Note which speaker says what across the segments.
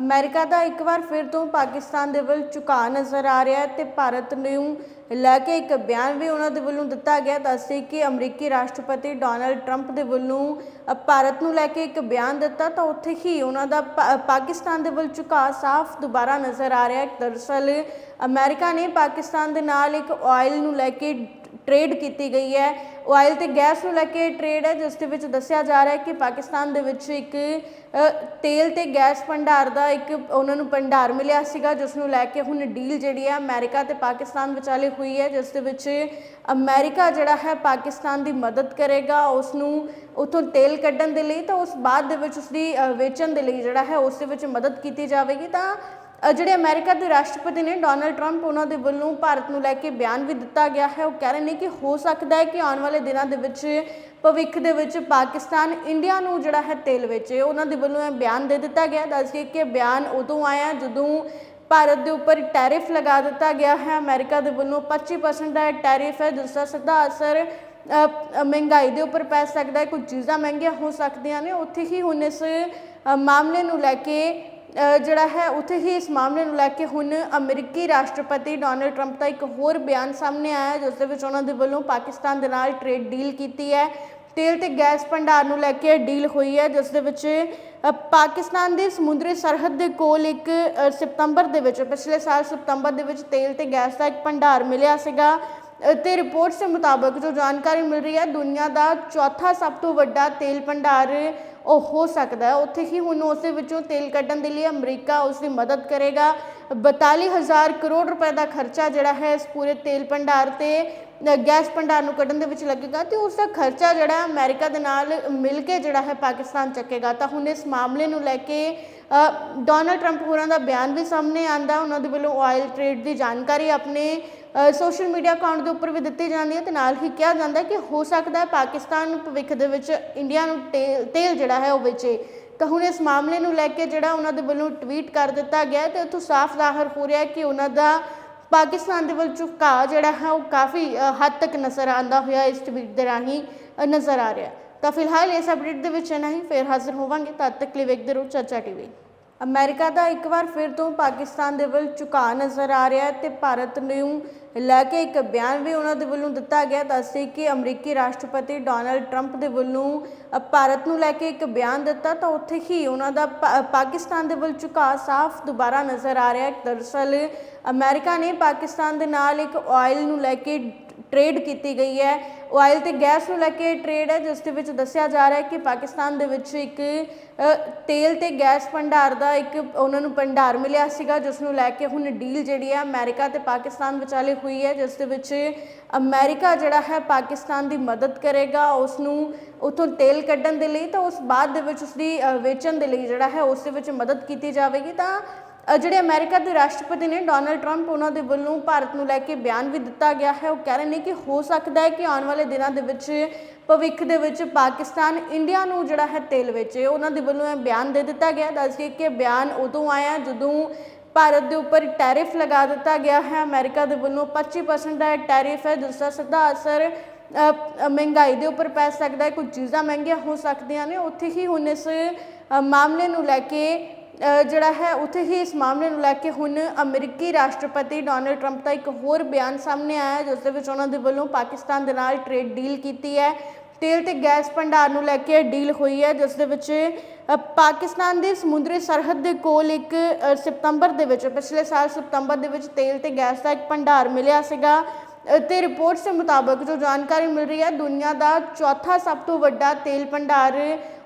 Speaker 1: America ਦਾ ਇੱਕ ਵਾਰ ਫਿਰ ਤੋਂ ਪਾਕਿਸਤਾਨ ਦੇ ਵੱਲ ਝੁਕਾਅ ਨਜ਼ਰ ਆ ਰਿਹਾ ਹੈ ਤੇ ਭਾਰਤ ਨੂੰ ਲੈ ਕੇ ਇੱਕ ਬਿਆਨ ਵੀ ਉਹਨਾਂ ਦੇ ਵੱਲੋਂ ਦਿੱਤਾ ਗਿਆ। ਦੱਸਦੇ ਕਿ ਅਮਰੀਕੀ ਰਾਸ਼ਟਰਪਤੀ ਡੋਨਲਡ ਟਰੰਪ ਦੇ ਵੱਲੋਂ ਭਾਰਤ ਨੂੰ ਲੈ ਕੇ ਇੱਕ ਬਿਆਨ ਦਿੱਤਾ ਤਾਂ ਉੱਥੇ ਹੀ ਉਹਨਾਂ ਦਾ ਪਾ- ਪਾਕਿਸਤਾਨ ਦੇ ਵੱਲ ਝੁਕਾਅ ਸਾਫ਼ ਦੁਬਾਰਾ ਨਜ਼ਰ ਆ ਰਿਹਾ ਹੈ। ਦਰਅਸਲ ਅਮਰੀਕਾ ਨੇ ਪਾਕਿਸਤਾਨ ਦੇ ਨਾਲ ਇੱਕ ਆਇਲ ਨੂੰ ਲੈ ਕੇ ਟ੍ਰੇਡ ਕੀਤੀ ਗਈ ਹੈ। ਆਇਲ ਤੇ ਗੈਸ ਨੂੰ ਲੈ ਕੇ ਟ੍ਰੇਡ ਹੈ, ਜਿਸ ਦੇ ਵਿੱਚ ਦੱਸਿਆ ਜਾ ਰਿਹਾ ਹੈ ਕਿ ਪਾਕਿਸਤਾਨ ਦੇ ਵਿੱਚ ਇੱਕ ਤੇਲ ਤੇ ਗੈਸ ਭੰਡਾਰ ਦਾ ਇੱਕ ਉਹਨਾਂ ਨੂੰ ਭੰਡਾਰ ਮਿਲਿਆ ਸੀਗਾ, ਜਿਸ ਨੂੰ ਲੈ ਕੇ ਹੁਣ ਡੀਲ ਜਿਹੜੀ ਹੈ ਅਮਰੀਕਾ ਤੇ ਪਾਕਿਸਤਾਨ ਵਿਚਾਲੇ ਹੋਈ ਹੈ, ਜਿਸ ਦੇ ਵਿੱਚ ਅਮਰੀਕਾ ਜਿਹੜਾ ਹੈ ਪਾਕਿਸਤਾਨ ਦੀ ਮਦਦ ਕਰੇਗਾ ਉਸ ਨੂੰ ਉਥੋਂ ਤੇਲ ਕੱਢਣ ਦੇ ਲਈ ਤਾਂ ਉਸ ਬਾਅਦ ਦੇ ਵਿੱਚ ਉਸ ਦੀ ਵੇਚਣ ਦੇ ਲਈ ਜਿਹੜਾ ਹੈ ਉਸ ਦੇ ਵਿੱਚ ਮਦਦ ਕੀਤੀ ਜਾਵੇਗੀ। ਤਾਂ ਜਿਹੜੇ ਅਮਰੀਕਾ ਦੇ ਰਾਸ਼ਟਰਪਤੀ ਨੇ ਡੋਨਲਡ ਟਰੰਪ, ਉਹਨਾਂ ਦੇ ਵੱਲੋਂ ਭਾਰਤ ਨੂੰ ਲੈ ਕੇ ਬਿਆਨ ਵੀ ਦਿੱਤਾ ਗਿਆ ਹੈ। ਉਹ ਕਹਿ ਰਹੇ ਨੇ ਕਿ ਹੋ ਸਕਦਾ ਹੈ ਕਿ ਆਉਣ ਵਾਲੇ ਦਿਨਾਂ ਦੇ ਵਿੱਚ, ਭਵਿੱਖ ਦੇ ਵਿੱਚ ਪਾਕਿਸਤਾਨ ਇੰਡੀਆ ਨੂੰ ਜਿਹੜਾ ਹੈ ਤੇਲ ਵੇਚੇ। ਉਹਨਾਂ ਦੇ ਵੱਲੋਂ ਇਹ ਬਿਆਨ ਦੇ ਦਿੱਤਾ ਗਿਆ ਦੱਸ ਦੱਸਦੇ ਕਿ ਬਿਆਨ ਉਦੋਂ ਆਇਆ ਜਦੋਂ ਭਾਰਤ ਦੇ ਉੱਪਰ ਟੈਰਿਫ ਲਗਾ ਦਿੱਤਾ ਗਿਆ ਹੈ। ਅਮਰੀਕਾ ਦੇ ਵੱਲੋਂ 25% ਦਾ ਇਹ ਟੈਰਿਫ ਹੈ, ਜਿਸ ਦਾ ਸਿੱਧਾ ਅਸਰ ਮਹਿੰਗਾਈ ਦੇ ਉੱਪਰ ਪੈ ਸਕਦਾ ਹੈ। ਕੁਝ ਚੀਜ਼ਾਂ ਮਹਿੰਗੀਆਂ ਹੋ ਸਕਦੀਆਂ ਨੇ। ਉੱਥੇ ਹੀ ਹੁਣ ਇਸ ਮਾਮਲੇ ਨੂੰ ਲੈ ਕੇ ਜਿਹੜਾ ਹੈ, ਉੱਥੇ ਹੀ ਇਸ ਮਾਮਲੇ ਨੂੰ ਲੈ ਕੇ ਹੁਣ ਅਮਰੀਕੀ ਰਾਸ਼ਟਰਪਤੀ ਡੋਨਲਡ ਟਰੰਪ ਦਾ ਇੱਕ ਹੋਰ ਬਿਆਨ ਸਾਹਮਣੇ ਆਇਆ ਜਿਸ ਦੇ ਵਿੱਚ ਉਹਨਾਂ ਦੇ ਵੱਲੋਂ ਪਾਕਿਸਤਾਨ ਦੇ ਨਾਲ ਟ੍ਰੇਡ ਡੀਲ ਕੀਤੀ ਹੈ। ਤੇਲ ਤੇ ਗੈਸ ਭੰਡਾਰ ਨੂੰ ਲੈ ਕੇ ਡੀਲ ਹੋਈ ਹੈ, ਜਿਸ ਦੇ ਵਿੱਚ ਪਾਕਿਸਤਾਨ ਦੀ ਸਮੁੰਦਰੀ ਸਰਹੱਦ ਦੇ ਕੋਲ ਇੱਕ ਸਤੰਬਰ ਦੇ ਵਿੱਚ, ਪਿਛਲੇ ਸਾਲ ਸਤੰਬਰ ਦੇ ਵਿੱਚ ਤੇਲ ਤੇ ਗੈਸ ਦਾ ਇੱਕ ਭੰਡਾਰ ਮਿਲਿਆ ਸੀਗਾ। ਤੇ ਰਿਪੋਰਟਸ ਦੇ ਮੁਤਾਬਕ ਜੋ ਜਾਣਕਾਰੀ ਮਿਲ ਰਹੀ ਹੈ, ਦੁਨੀਆ ਦਾ ਚੌਥਾ ਸਭ ਤੋਂ ਵੱਡਾ ਤੇਲ ਭੰਡਾਰ ਉਹ ਹੋ ਸਕਦਾ ਹੈ। ਉੱਥੇ ਹੀ ਹੁਣ ਉਸ ਦੇ ਵਿੱਚੋਂ ਤੇਲ ਕੱਢਣ ਦੇ ਲਈ ਅਮਰੀਕਾ ਉਸ ਦੀ ਮਦਦ ਕਰੇਗਾ। 42000 ਕਰੋੜ ਰੁਪਏ ਦਾ ਖਰਚਾ ਜਿਹੜਾ ਹੈ, ਇਸ ਪੂਰੇ ਤੇਲ ਭੰਡਾਰ ਤੇ ਗੈਸ ਭੰਡਾਰ ਨੂੰ ਕੱਢਣ ਦੇ ਵਿੱਚ ਲੱਗੇਗਾ ਤੇ ਉਸ ਦਾ ਖਰਚਾ ਜਿਹੜਾ ਹੈ ਅਮਰੀਕਾ ਦੇ ਨਾਲ ਮਿਲ ਕੇ ਜਿਹੜਾ ਹੈ, ਪਾਕਿਸਤਾਨ ਚੱਕੇਗਾ। ਤਾਂ ਹੁਣ ਇਸ ਮਾਮਲੇ ਨੂੰ ਲੈ ਕੇ ਡੋਨਲਡ ਟਰੰਪ ਹੋਰਾਂ ਦਾ ਬਿਆਨ ਵੀ ਸਾਹਮਣੇ ਆਂਦਾ ਉਹਨਾਂ ਦੇ ਵੱਲੋਂ ਆਇਲ ਟ੍ਰੇਡ ਦੀ ਜਾਣਕਾਰੀ ਆਪਣੇ ਸੋਸ਼ਲ ਮੀਡੀਆ ਅਕਾਊਂਟ ਦੇ ਉੱਪਰ ਵੀ ਦਿੱਤੀ ਜਾਂਦੀ ਹੈ ਤੇ ਨਾਲ ਹੀ ਕਿਹਾ ਜਾਂਦਾ ਕਿ ਹੋ ਸਕਦਾ ਹੈ ਪਾਕਿਸਤਾਨ ਭਵਿੱਖ ਦੇ ਵਿੱਚ ਇੰਡੀਆ ਨੂੰ ਤੇਲ ਤੇਲ ਜਿਹੜਾ ਹੈ ਉਹ ਵੇਚੇ। ਤਾਂ ਹੁਣ ਇਸ ਮਾਮਲੇ ਨੂੰ ਲੈ ਕੇ ਜਿਹੜਾ ਉਹਨਾਂ ਦੇ ਵੱਲੋਂ ਟਵੀਟ ਕਰ ਦਿੱਤਾ ਗਿਆ ਹੈ ਤੇ ਉੱਥੋਂ ਸਾਫ਼ ਜ਼ਾਹਰ ਹੋ ਰਿਹਾ ਕਿ ਉਹਨਾਂ ਦਾ ਪਾਕਿਸਤਾਨ ਦੇ ਵੱਲ ਝੁਕਾਅ ਜਿਹੜਾ ਹੈ ਉਹ ਕਾਫੀ ਹੱਦ ਤੱਕ ਨਜ਼ਰ ਆਂਦਾ ਹੋਇਆ ਇਸ ਟਵੀਟ ਦੇ ਰਾਹੀਂ ਨਜ਼ਰ ਆ ਰਿਹਾ ਤਾਂ ਫਿਲਹਾਲ ਇਸ ਅਪਡੇਟ ਦੇ ਵਿੱਚ ਨਹੀਂ ਫਿਰ ਹਾਜ਼ਰ ਹੋਵਾਂਗੇ, ਤਦ ਤੱਕ ਲਈ ਵੇਖਦੇ ਰਹੋ ਚਰਚਾ ਟੀਵੀ ਅਮਰੀਕਾ ਦਾ ਇੱਕ ਵਾਰ ਫਿਰ ਤੋਂ ਪਾਕਿਸਤਾਨ ਦੇ ਵੱਲ ਝੁਕਾਅ ਨਜ਼ਰ ਆ ਰਿਹਾ ਹੈ ਤੇ ਭਾਰਤ ਨੂੰ ਲੈ ਕੇ ਇੱਕ ਬਿਆਨ ਵੀ ਉਹਨਾਂ ਦੇ ਵੱਲੋਂ ਦਿੱਤਾ ਗਿਆ। ਦੱਸਦੇ ਕਿ ਅਮਰੀਕੀ ਰਾਸ਼ਟਰਪਤੀ ਡੋਨਲਡ ਟਰੰਪ ਦੇ ਵੱਲੋਂ ਭਾਰਤ ਨੂੰ ਲੈ ਕੇ ਇੱਕ ਬਿਆਨ ਦਿੱਤਾ ਤਾਂ ਉੱਥੇ ਹੀ ਉਹਨਾਂ ਦਾ ਪਾ- ਪਾਕਿਸਤਾਨ ਦੇ ਵੱਲ ਝੁਕਾਅ ਸਾਫ਼ ਦੁਬਾਰਾ ਨਜ਼ਰ ਆ ਰਿਹਾ ਹੈ। ਦਰਅਸਲ ਅਮਰੀਕਾ ਨੇ ਪਾਕਿਸਤਾਨ ਦੇ ਨਾਲ ਇੱਕ ਆਇਲ ਨੂੰ ਲੈ ਕੇ ਟ੍ਰੇਡ ਕੀਤੀ ਗਈ ਹੈ। ਆਇਲ ਤੇ ਗੈਸ ਨੂੰ ਲੈ ਕੇ ਟ੍ਰੇਡ ਹੈ, ਜਿਸ ਦੇ ਵਿੱਚ ਦੱਸਿਆ ਜਾ ਰਿਹਾ ਹੈ ਕਿ ਪਾਕਿਸਤਾਨ ਦੇ ਵਿੱਚ ਇੱਕ ਤੇਲ ਤੇ ਗੈਸ ਭੰਡਾਰ ਦਾ ਇੱਕ ਉਹਨਾਂ ਨੂੰ ਭੰਡਾਰ ਮਿਲਿਆ ਸੀਗਾ, ਜਿਸ ਨੂੰ ਲੈ ਕੇ ਹੁਣ ਡੀਲ ਜਿਹੜੀ ਹੈ ਅਮਰੀਕਾ ਤੇ ਪਾਕਿਸਤਾਨ ਵਿਚਾਲੇ ਹੋਈ ਹੈ, ਜਿਸ ਦੇ ਵਿੱਚ ਅਮਰੀਕਾ ਜਿਹੜਾ ਹੈ ਪਾਕਿਸਤਾਨ ਦੀ ਮਦਦ ਕਰੇਗਾ ਉਸ ਨੂੰ ਉਥੋਂ ਤੇਲ ਕੱਢਣ ਦੇ ਲਈ ਤਾਂ ਉਸ ਬਾਅਦ ਦੇ ਵਿੱਚ ਉਸ ਦੀ ਵੇਚਣ ਦੇ ਲਈ ਜਿਹੜਾ ਹੈ ਉਸ ਦੇ ਵਿੱਚ ਮਦਦ ਕੀਤੀ ਜਾਵੇਗੀ ਤਾਂ ਜਿਹੜੇ ਅਮਰੀਕਾ ਦੇ ਰਾਸ਼ਟਰਪਤੀ ਨੇ ਡੋਨਲਡ ਟਰੰਪ, ਉਹਨਾਂ ਦੇ ਵੱਲੋਂ ਭਾਰਤ ਨੂੰ ਲੈ ਕੇ ਬਿਆਨ ਵੀ ਦਿੱਤਾ ਗਿਆ ਹੈ। ਉਹ ਕਹਿ ਰਹੇ ਨੇ ਕਿ ਹੋ ਸਕਦਾ ਹੈ ਕਿ ਆਉਣ ਵਾਲੇ ਦਿਨਾਂ ਦੇ ਵਿੱਚ, ਭਵਿੱਖ ਦੇ ਵਿੱਚ ਪਾਕਿਸਤਾਨ ਇੰਡੀਆ ਨੂੰ ਜਿਹੜਾ ਹੈ ਤੇਲ ਵੇਚੇ। ਉਹਨਾਂ ਦੇ ਵੱਲੋਂ ਇਹ ਬਿਆਨ ਦੇ ਦਿੱਤਾ ਗਿਆ। ਦੱਸਦੇ ਕਿ ਬਿਆਨ ਉਦੋਂ ਆਇਆ ਜਦੋਂ ਭਾਰਤ ਦੇ ਉੱਪਰ ਟੈਰਿਫ ਲਗਾ ਦਿੱਤਾ ਗਿਆ ਹੈ। ਅਮਰੀਕਾ ਦੇ ਵੱਲੋਂ 25% ਦਾ ਟੈਰਿਫ ਹੈ, ਜਿਸ ਦਾ ਸਿੱਧਾ ਅਸਰ ਮਹਿੰਗਾਈ ਦੇ ਉੱਪਰ ਪੈ ਸਕਦਾ ਹੈ। ਕੁਝ ਚੀਜ਼ਾਂ ਮਹਿੰਗੀਆਂ ਹੋ ਸਕਦੀਆਂ ਨੇ। ਉੱਥੇ ਹੀ ਹੁਣ ਇਸ ਮਾਮਲੇ ਨੂੰ ਲੈ ਕੇ ਜਿਹੜਾ ਹੈ, ਉੱਥੇ ਹੀ ਇਸ ਮਾਮਲੇ ਨੂੰ ਲੈ ਕੇ ਹੁਣ ਅਮਰੀਕੀ ਰਾਸ਼ਟਰਪਤੀ ਡੋਨਲਡ ਟਰੰਪ ਦਾ ਇੱਕ ਹੋਰ ਬਿਆਨ ਸਾਹਮਣੇ ਆਇਆ ਜਿਸ ਦੇ ਵਿੱਚ ਉਹਨਾਂ ਦੇ ਵੱਲੋਂ ਪਾਕਿਸਤਾਨ ਦੇ ਨਾਲ ਟ੍ਰੇਡ ਡੀਲ ਕੀਤੀ ਹੈ। ਤੇਲ ਤੇ ਗੈਸ ਭੰਡਾਰ ਨੂੰ ਲੈ ਕੇ ਡੀਲ ਹੋਈ ਹੈ, ਜਿਸ ਦੇ ਵਿੱਚ ਪਾਕਿਸਤਾਨ ਦੀ ਸਮੁੰਦਰੀ ਸਰਹੱਦ ਦੇ ਕੋਲ ਇੱਕ ਸਤੰਬਰ ਦੇ ਵਿੱਚ, ਪਿਛਲੇ ਸਾਲ ਸਤੰਬਰ ਦੇ ਵਿੱਚ ਤੇਲ ਤੇ ਗੈਸ ਦਾ ਇੱਕ ਭੰਡਾਰ ਮਿਲਿਆ ਸੀਗਾ। ਤੇ ਰਿਪੋਰਟਸ ਦੇ ਮੁਤਾਬਕ ਜੋ ਜਾਣਕਾਰੀ ਮਿਲ ਰਹੀ ਹੈ, ਦੁਨੀਆ ਦਾ ਚੌਥਾ ਸਭ ਤੋਂ ਵੱਡਾ ਤੇਲ ਭੰਡਾਰ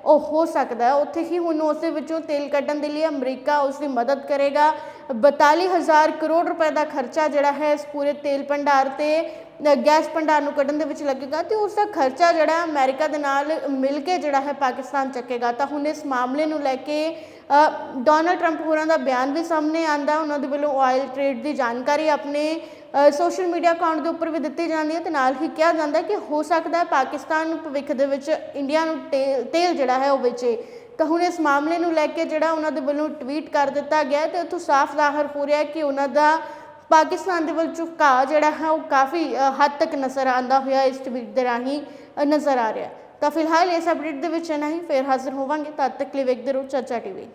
Speaker 1: ਉਹ ਹੋ ਸਕਦਾ ਹੈ। ਉੱਥੇ ਹੀ ਹੁਣ ਉਸ ਦੇ ਵਿੱਚੋਂ ਤੇਲ ਕੱਢਣ ਦੇ ਲਈ ਅਮਰੀਕਾ ਉਸ ਦੀ ਮਦਦ ਕਰੇਗਾ। 42000 ਕਰੋੜ ਰੁਪਏ ਦਾ ਖਰਚਾ ਜਿਹੜਾ ਹੈ, ਇਸ ਪੂਰੇ ਤੇਲ ਭੰਡਾਰ ਤੇ ਗੈਸ ਭੰਡਾਰ ਨੂੰ ਕੱਢਣ ਦੇ ਵਿੱਚ ਲੱਗੇਗਾ ਤੇ ਉਸ ਦਾ ਖਰਚਾ ਜਿਹੜਾ ਹੈ ਅਮਰੀਕਾ ਦੇ ਨਾਲ ਮਿਲ ਕੇ ਜਿਹੜਾ ਹੈ, ਪਾਕਿਸਤਾਨ ਚੱਕੇਗਾ। ਤਾਂ ਹੁਣ ਇਸ ਮਾਮਲੇ ਨੂੰ ਲੈ ਕੇ ਡੋਨਲਡ ਟਰੰਪ ਹੋਰਾਂ ਦਾ ਬਿਆਨ ਵੀ ਸਾਹਮਣੇ ਆਂਦਾ ਉਹਨਾਂ ਦੇ ਵੱਲੋਂ ਆਇਲ ਟ੍ਰੇਡ ਦੀ ਜਾਣਕਾਰੀ ਆਪਣੇ ਸੋਸ਼ਲ ਮੀਡੀਆ ਅਕਾਊਂਟ ਦੇ ਉੱਪਰ ਵੀ ਦਿੱਤੀ ਜਾਂਦੀ ਹੈ ਤੇ ਨਾਲ ਹੀ ਕਿਹਾ ਜਾਂਦਾ ਕਿ ਹੋ ਸਕਦਾ ਹੈ ਪਾਕਿਸਤਾਨ ਭਵਿੱਖ ਦੇ ਵਿੱਚ ਇੰਡੀਆ ਨੂੰ ਤੇਲ ਤੇਲ ਜਿਹੜਾ ਹੈ ਉਹ ਵੇਚੇ। ਤਾਂ ਹੁਣ ਇਸ ਮਾਮਲੇ ਨੂੰ ਲੈ ਕੇ ਜਿਹੜਾ ਉਹਨਾਂ ਦੇ ਵੱਲੋਂ ਟਵੀਟ ਕਰ ਦਿੱਤਾ ਗਿਆ ਹੈ ਤੇ ਉੱਥੋਂ ਸਾਫ਼ ਜ਼ਾਹਰ ਹੋ ਰਿਹਾ ਕਿ ਉਹਨਾਂ ਦਾ ਪਾਕਿਸਤਾਨ ਦੇ ਵੱਲ ਝੁਕਾਅ ਜਿਹੜਾ ਹੈ ਉਹ ਕਾਫੀ ਹੱਦ ਤੱਕ ਨਜ਼ਰ ਆਂਦਾ ਹੋਇਆ ਇਸ ਟਵੀਟ ਦੇ ਰਾਹੀਂ ਨਜ਼ਰ ਆ ਰਿਹਾ ਤਾਂ ਫਿਲਹਾਲ ਇਸ ਅਪਡੇਟ ਦੇ ਵਿੱਚ ਨਹੀਂ ਫਿਰ ਹਾਜ਼ਰ ਹੋਵਾਂਗੇ। ਤਦ ਤੱਕ ਲਈ ਵੇਖਦੇ ਰਹੋ ਚਰਚਾ ਟੀਵੀ।